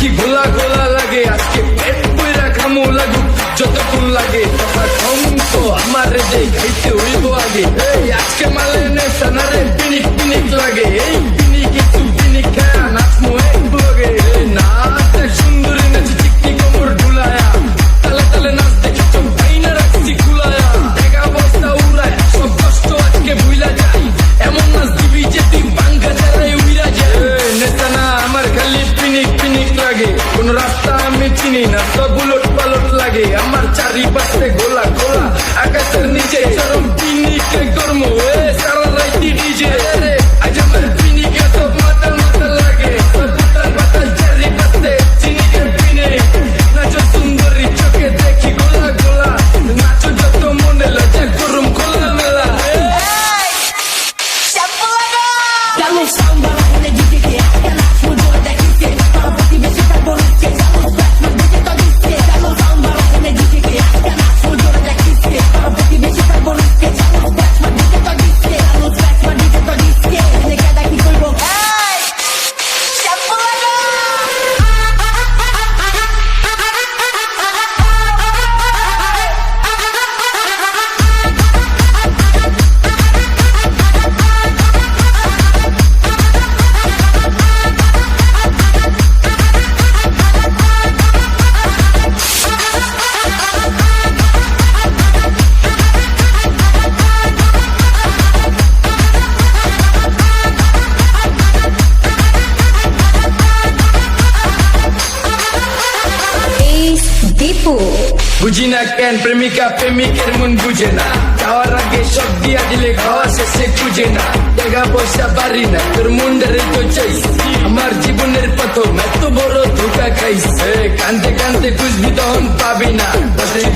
কি ভোলা গোলা লাগে, আজকে পেট বইরা খামু লাগুক যতক্ষণ লাগে আমার রে খাইতে হইব আগে। আজকে মালে নে সানারে পিনিক পিনিক কোন রাস্তা আমি চিনি না সব উলট পালট লাগে। আমার চারিপাশে গোলা গোলা আকাশের নিচে চরম পিনিকে কর্ম সারা রাইতি ডিজে আজ আমার পিনিকে সব মাতাল মাতাল লাগে। সব পাতাল পাতাল চারিপাশে চিনিকে পিনে নাচো সুন্দরী চোখে দেখি গোলা গোলা। নাচো যত মনে গরম খোলা মেলা samba, বুঝি না কেন প্রেমিকা প্রেমিকের মন বুঝে না। খাওয়ার আগে সব দিয়া দিলে খাওয়া শেষে খুঁজে না। টাকা পয়সা পারি না, তোর মুন্ডারে তো চাই আমার জীবনের প্রথম এত বড় ধোকা খাইস কানতে কানতে খুঁজবি তখন পাবি না।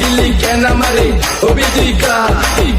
দিলি কেন আমারে? হবি তুই কা এই